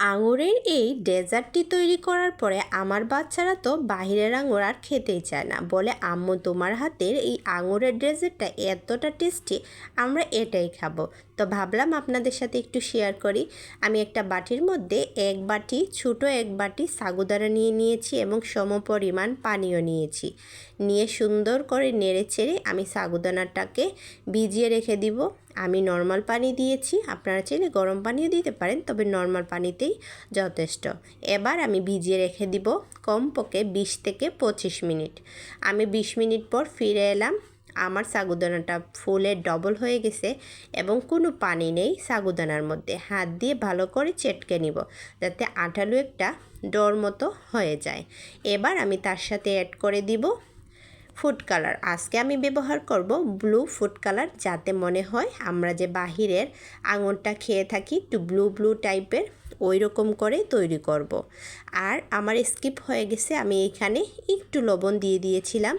আঙুরের এই ডেজার্টটি তৈরি করার পরে আমার বাচ্চারা তো বাহিরের আঙুর আর খেতেই চায় না। বলে, আম্মু, তোমার হাতের এই আঙুরের ডেজার্টটা এতটা টেস্টি, আমরা এটাই খাব। তো ভাবলাম আপনাদের সাথে একটু শেয়ার করি। আমি একটা বাটির মধ্যে এক বাটি, ছোটো এক বাটি সাগুদানা নিয়ে নিয়েছি এবং সম পরিমাণ পানিও নিয়েছি। নিয়ে সুন্দর করে নেড়ে চেড়ে আমি সাগুদানাটাকে ভিজিয়ে রেখে দিব। আমি নর্মাল পানি দিয়েছি, আপনারা চাইলে গরম পানিও দিতে পারেন, তবে নর্মাল পানিতেই যথেষ্ট। এবার আমি ভিজিয়ে রেখে দিব কমপক্ষে বিশ থেকে পঁচিশ মিনিট। আমি বিশ মিনিট পর ফিরে এলাম, আমার সাগুদানাটা ফুলে ডবল হয়ে গেছে এবং কোনো পানি নেই সাগুদানার মধ্যে। হাত দিয়ে ভালো করে চেটকে নিব, যাতে আঠালো একটা ডর মতো হয়ে যায়। এবার আমি তার সাথে অ্যাড করে দিব ফুড কালার। আজকে আমি ব্যবহার করব ব্লু ফুড কালার যাতে মনে হয় আমরা যে বাহিরের আঙুরটা খেয়ে থাকি একটু ব্লু ব্লু টাইপের ওই রকম করে তৈরি করব। আর আমার স্কিপ হয়ে গেছে, আমি এখানে একটু লবণ দিয়ে দিয়েছিলাম।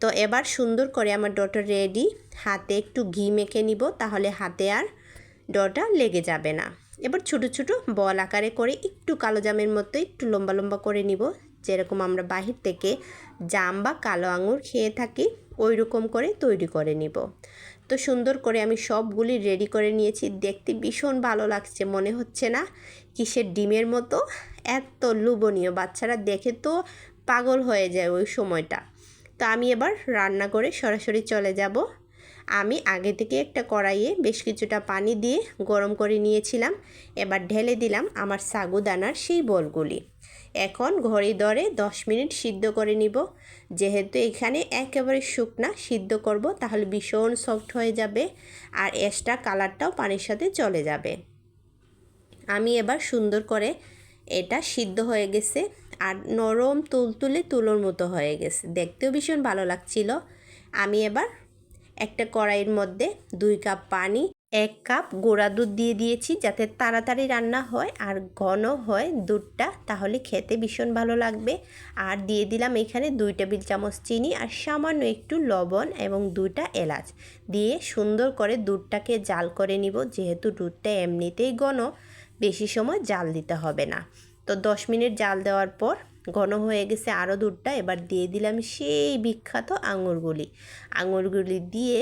তো এবার সুন্দর করে আমার ডটা রেডি হাতে একটু ঘি মেখে নিব তাহলে হাতে আর ডটা লেগে যাবে না। এবার ছোটো ছোটো বল আকারে করে একটু কালো জামের মতো একটু লম্বা লম্বা করে নিব যেরকম আমরা বাহির থেকে জাম বা কালো আঙুর খেয়ে থাকি ওই রকম করে তৈরি করে নিব। তো সুন্দর করে আমি সবগুলি রেডি করে নিয়েছি। দেখতে ভীষণ ভালো লাগছে, মনে হচ্ছে না কিসের ডিমের মতো। এত লুবনীয় বাচ্চারা দেখে তো পাগল হয়ে যায় ওই সময়টা। তো আমি এবার রান্না করে সরাসরি চলে যাব। আমি আগে থেকে একটা কড়াইয়ে বেশ কিছুটা পানি দিয়ে গরম করে নিয়েছিলাম। এবার ঢেলে দিলাম আমার সাগুদানার সেই বলগুলি। এখন ঘড়ি দরে দশ মিনিট সিদ্ধ করে নিব। যেহেতু এখানে একেবারে শুকনা, সিদ্ধ করব, তাহলে ভীষণ সফট হয়ে যাবে আর এক্সট্রা কালারটাও পানির সাথে চলে যাবে। আমি এবার সুন্দর করে এটা সিদ্ধ হয়ে গেছে আর নরম তুলতুলে তুলোর মতো হয়ে গেছে। দেখতেও ভীষণ ভালো লাগছিল। আমি এবার একটা কড়াইয়ের মধ্যে দুই কাপ পানি এক কাপ গোড়া দুধ দিয়ে দিয়েছি যাতে তাড়াতাড়ি রান্না হয় আর ঘন হয় দুধটা, তাহলে খেতে ভীষণ ভালো লাগবে। আর দিয়ে দিলাম এখানে দুই টেবিল চামচ চিনি আর সামান্য একটু লবণ এবং দুইটা এলাচ। দিয়ে সুন্দর করে দুধটাকে জাল করে নিব, যেহেতু দুধটা এমনিতেই ঘন, বেশি সময় জাল দিতে হবে না। তো দশ মিনিট জাল দেওয়ার পর ঘন হয়ে গেছে আরও দুধটা, এবার দিয়ে দিলাম সেই বিখ্যাত আঙুরগুলি। আঙুরগুলি দিয়ে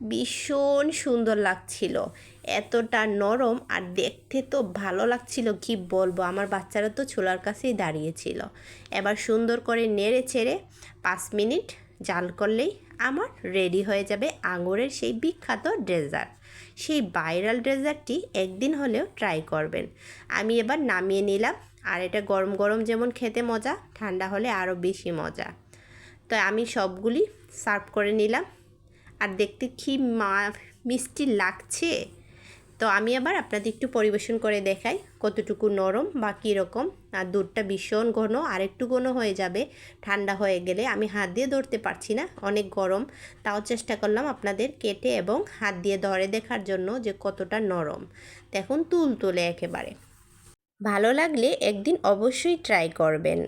ভীষণ সুন্দর লাগছিল। এতটা নরম আর দেখতে তো ভালো লাগছিল, কি বলব? আমার বাচ্চারা তো ছোলার কাছেই দাঁড়িয়েছিল। এবার সুন্দর করে নেড়ে ছেড়ে পাঁচ মিনিট জাল করলেই আমার রেডি হয়ে যাবে আঙুরের সেই বিখ্যাত ডেজার্ট। সেই ভাইরাল ডেজার্টটি একদিন হলেও ট্রাই করবেন। আমি এবার নামিয়ে নিলাম আর এটা গরম গরম যেমন খেতে মজা, ঠান্ডা হলে আরও বেশি মজা। তো আমি সবগুলি সার্ভ করে নিলাম। আর দেখতে কি মা, মিষ্টি লাগছে? তো আমি আবার আপনাদের একটু পরিবেশন করে দেখাই কতটুকু নরম বা কীরকম। আর দুধটা ভীষণ ঘন আর একটু ঘন হয়ে যাবে, ঠান্ডা হয়ে গেলে। আমি হাত দিয়ে ধরতে পারছি না, অনেক গরম। তাও চেষ্টা করলাম আপনাদের কেটে এবং হাত দিয়ে ধরে দেখার জন্য যে কতটা নরম। দেখুন তুল তুলে একেবারে। ভালো লাগলে একদিন অবশ্যই ট্রাই করবেন।